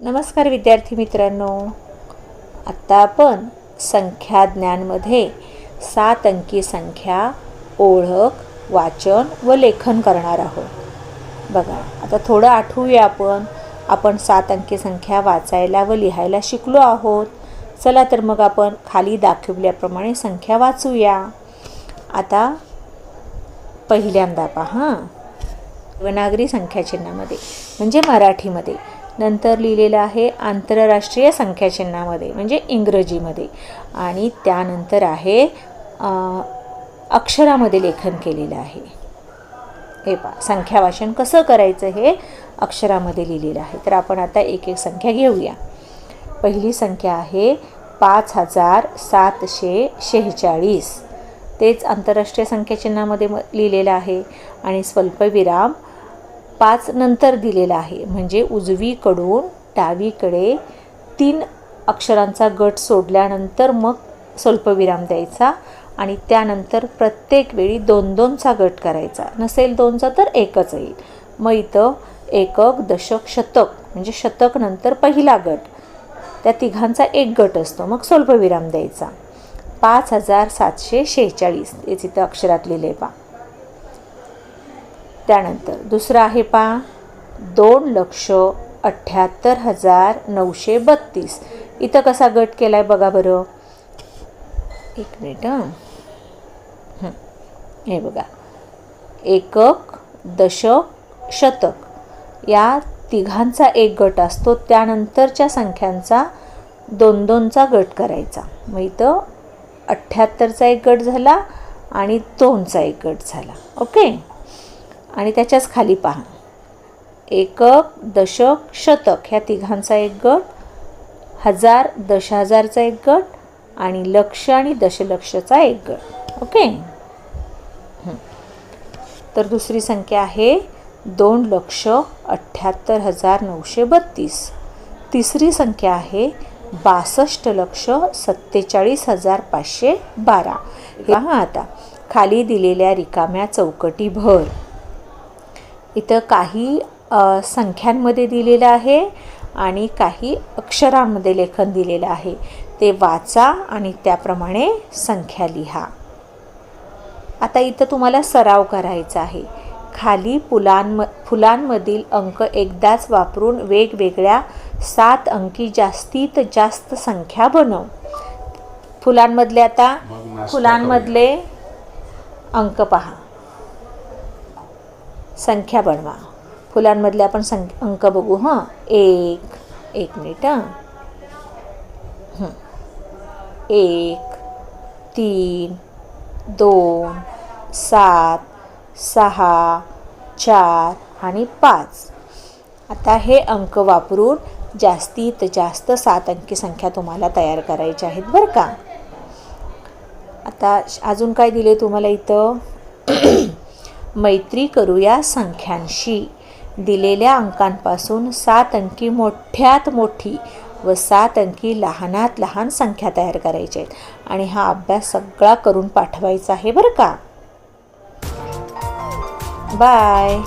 नमस्कार विद्यार्थी मित्रांनो. आत्ता आपण संख्या ज्ञानमध्ये सात अंकी संख्या ओळख वाचन व लेखन करणार आहोत. बघा आता थोडं आठवूया आपण. आपण सात अंकी संख्या वाचायला व लिहायला शिकलो आहोत. चला तर मग आपण खाली दाखवल्याप्रमाणे संख्या वाचूया. आता पहिल्यांदा पहा. देवनागरी संख्याचिन्हामध्ये म्हणजे मराठीमध्ये. नंतर लिहिलेलं आहे आंतरराष्ट्रीय संख्याचिन्हामध्ये म्हणजे इंग्रजीमध्ये. आणि त्यानंतर आहे अक्षरामध्ये लेखन केलेलं आहे. हे पा संख्या वाचन कसं करायचं हे अक्षरामध्ये लिहिलेलं आहे. तर आपण आता एक एक संख्या घेऊया. पहिली संख्या आहे पाच हजार सातशे शेहेचाळीस. तेच आंतरराष्ट्रीय संख्याचिन्हामध्ये म लिहिलेलं आहे. आणि स्वल्पविराम पाच नंतर दिलेला आहे. म्हणजे उजवीकडून डावीकडे तीन अक्षरांचा गट सोडल्यानंतर मग स्वल्पविराम द्यायचा आणि त्यानंतर प्रत्येक वेळी दोन दोनचा गट करायचा. नसेल दोनचा तर एकच येईल. मग इथं एकक दशक शतक म्हणजे शतक नंतर पहिला गट. त्या तिघांचा एक गट असतो. मग स्वल्पविराम द्यायचा. पाच हजार सातशे शेहेचाळीस. तेच इथं अक्षरात लिहिले पा त्यानंतर दुसरं आहे पा दोन लक्ष अठ्ठ्याहत्तर हजार नऊशे बत्तीस. इथं कसा गट केला आहे बघा बरं. एक मिनिट हां. हे बघा. एकक दशक शतक. या तिघांचा एक गट असतो. त्यानंतरच्या संख्यांचा दोन दोनचा गट करायचा. मग इथं अठ्ठ्याहत्तरचा एक गट झाला आणि दोनचा एक गट झाला. ओके? आणि त्याच्याच खाली पहा. एकक दशक शतक ह्या तिघांचा एक गट हजार दश हजारचा एक गट आणि लक्ष आणि दशलक्षचा एक गट. ओके? तर दुसरी संख्या आहे दोन लक्ष अठ्ठ्याहत्तर हजार नऊशे बत्तीस. तिसरी संख्या आहे बासष्ट लक्ष सत्तेचाळीस हजार पाचशे बारा. हा आता. खाली दिलेल्या रिकाम्या चौकटी भर इथं काही संख्यांमध्ये दिलेलं आहे आणि काही अक्षरांमध्ये लेखन दिलेलं आहे. ते वाचा आणि त्याप्रमाणे संख्या लिहा. आता इथं तुम्हाला सराव करायचा आहे. खाली फुलांम फुलांमधील अंक एकदाच वापरून वेगवेगळ्या सात अंकी जास्तीत जास्त संख्या बनव. फुलांमधले आता फुलांमधले अंक पहा. संख्या बनवा. फुलांमधले आपण संख अंक बघू हां? एक एक मिनिट हां? एक तीन दोन सात सहा चार आणि पाच. आता हे अंक वापरून जास्तीत जास्त सात अंकी संख्या तुम्हाला तयार करायच्या आहेत बरं का? आता अजून काय दिले तुम्हाला इथं? मैत्री करूया संख्यांशी. दिलेल्या अंकांपासून सात अंकी मोठ्यात मोठी व सात अंकी लहानात लहान संख्या तयार करायच्या आहेत. आणि हा अभ्यास सगळा करून पाठवायचा आहे बरं का? बाय.